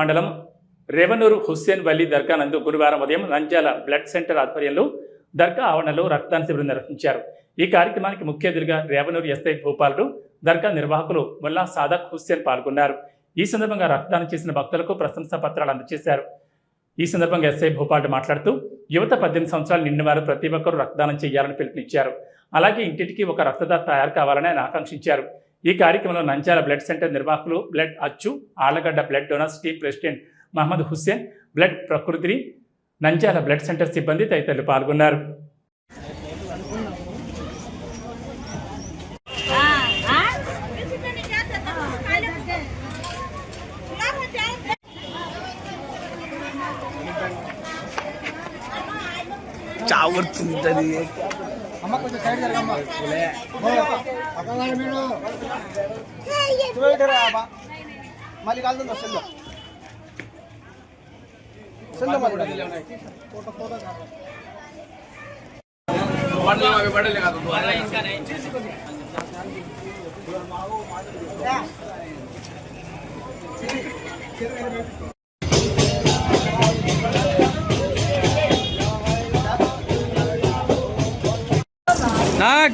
మండలం రేవనూరు హుస్సేన్ వల్లి దర్గా నందు గురువారం ఉదయం నంజాల బ్లడ్ సెంటర్ ఆధ్వర్యంలో దర్గా ఆవరణలో రక్తదాన శిబిరం నిర్వహించారు. ఈ కార్యక్రమానికి ముఖ్య అతిథిగా రేవనూరు ఎస్ఐ భూపాలుడు దర్గా నిర్వాహకులు ముల్లా సాదక్ హుస్సేన్ పాల్గొన్నారు. ఈ సందర్భంగా రక్తదానం చేసిన భక్తులకు ప్రశంసా పత్రాలు అందజేశారు. ఈ సందర్భంగా ఎస్ఐ భూపాలుడు మాట్లాడుతూ యువత పద్దెనిమిది సంవత్సరాలు నిండిన వారు ప్రతి ఒక్కరూ రక్తదానం చేయాలని పిలుపునిచ్చారు. అలాగే ఇంటింటికి ఒక రక్తదాత తయారు కావాలని ఆయన ఆకాంక్షించారు. ఈ కార్యక్రమంలో నంచాల బ్లడ్ సెంటర్ నిర్వాహకులు బ్లడ్ అచ్చు Allagadda blood donors team president Mohammed Hussain blood ప్రకృతి నంచాల బ్లడ్ సెంటర్ సిబ్బంది తదితరులు పాల్గొన్నారు. చావుతుంటది అమ్మ కొంచెం సైడ్ జరగమ్మ చూడరా అబ్బా మళ్ళీ కాలుతుంది సెల్లో సెల్లో మళ్ళీ ఫోటో ఫోటో నా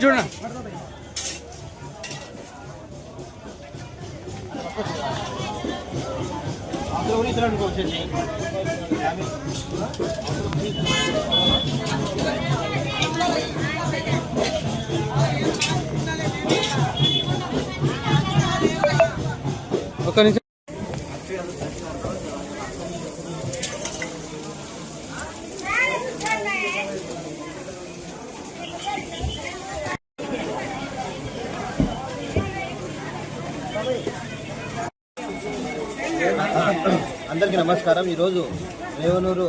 చూడ అందులో కూడా ఇద్దరు అనుకో వచ్చేసి ఒక నిమిషం అందరికీ నమస్కారం. ఈరోజు రేవనూరు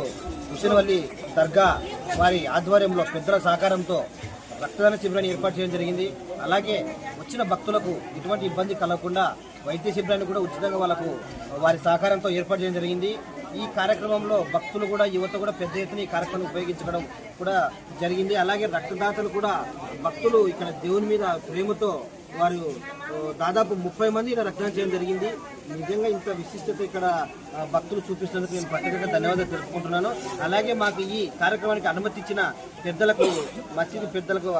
హుసేనవల్లి దర్గా వారి ఆధ్వర్యంలో పెద్దల సహకారంతో రక్తదాన శిబిరాన్ని ఏర్పాటు చేయడం జరిగింది. అలాగే వచ్చిన భక్తులకు ఎటువంటి ఇబ్బంది కలగకుండా వైద్య శిబిరాన్ని కూడా ఉచితంగా వాళ్ళకు వారి సహకారంతో ఏర్పాటు చేయడం జరిగింది. ఈ కార్యక్రమంలో భక్తులు కూడా యువత కూడా పెద్ద ఎత్తున ఈ కార్యక్రమం ఉపయోగించడం కూడా జరిగింది. అలాగే రక్తదాతలు కూడా భక్తులు ఇక్కడ దేవుని మీద ప్రేమతో వారు దాదాపు ముప్పై మంది ఇలా రక్తదానం చేయడం జరిగింది. నిజంగా ఇంత విశిష్టత ఇక్కడ భక్తులు చూపిస్తున్నందుకు నేను ప్రత్యేకంగా ధన్యవాదాలు తెలుపుకుంటున్నాను. అలాగే మాకు ఈ కార్యక్రమానికి అనుమతి ఇచ్చిన పెద్దలకు మసీదు పెద్దలకు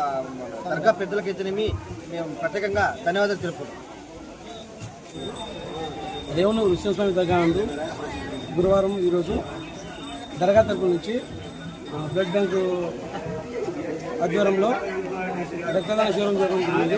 దర్గా పెద్దలకు అయితేనేమి మేము ప్రత్యేకంగా ధన్యవాదాలు తెలుపుకుంటున్నాం. దేవుని విశ్వస్వామి దగ్గర గురువారం ఈరోజు దర్గా తరపు నుంచి బ్లడ్ బ్యాంకు ఆధ్వర్యంలో రక్తదాన శిబిరం జరుగుతుంది